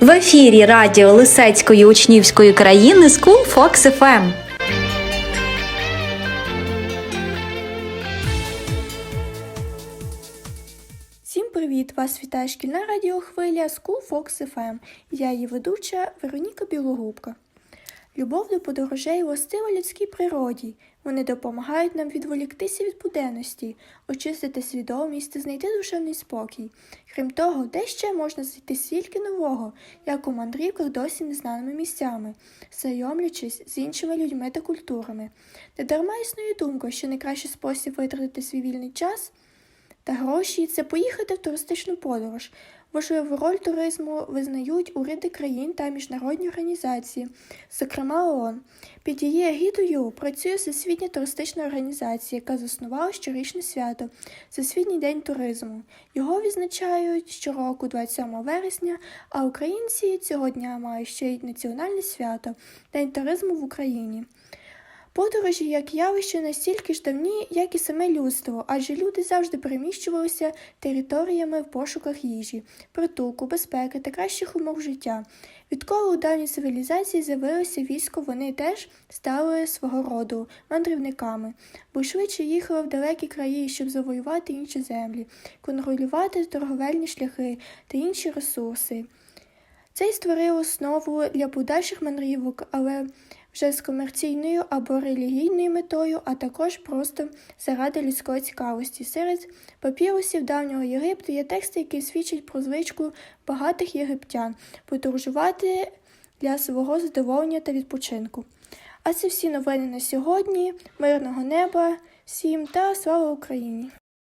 В ефірі радіо Лисецької учнівської країни School Fox FM. Всім привіт! Вас вітає шкільна радіохвиля School Fox FM. Я її ведуча Вероніка Білогубка. Любов до подорожей властива людській природі. Вони допомагають нам відволіктися від буденності, очистити свідомість та знайти душевний спокій. Крім того, де ще можна знайти стільки нового, як у мандрівках досі незнаними місцями, знайомлячись з іншими людьми та культурами. Недарма існує думка, що найкращий спосіб витратити свій вільний час та гроші це поїхати в туристичну подорож. Важливу роль туризму визнають уряди країн та міжнародні організації, зокрема ООН. Під її егідою працює Всесвітня туристична організація, яка заснувала щорічне свято Всесвітній день туризму. Його відзначають щороку 27 вересня, а українці цього дня мають ще й національне свято День туризму в Україні. Подорожі як явище настільки ж давні, як і саме людство, адже люди завжди переміщувалися територіями в пошуках їжі, притулку, безпеки та кращих умов життя. Відколи у давній цивілізації з'явилося військо, вони теж стали свого роду мандрівниками, бо швидше їхали в далекі краї, щоб завоювати інші землі, контролювати торговельні шляхи та інші ресурси. Це й створило основу для подальших мандрівок, але вже з комерційною або релігійною метою, а також просто заради людської цікавості. Серед папірусів давнього Єгипту є тексти, які свідчать про звичку багатих єгиптян подорожувати для свого задоволення та відпочинку. А це всі новини на сьогодні. Мирного неба, всім та слава Україні!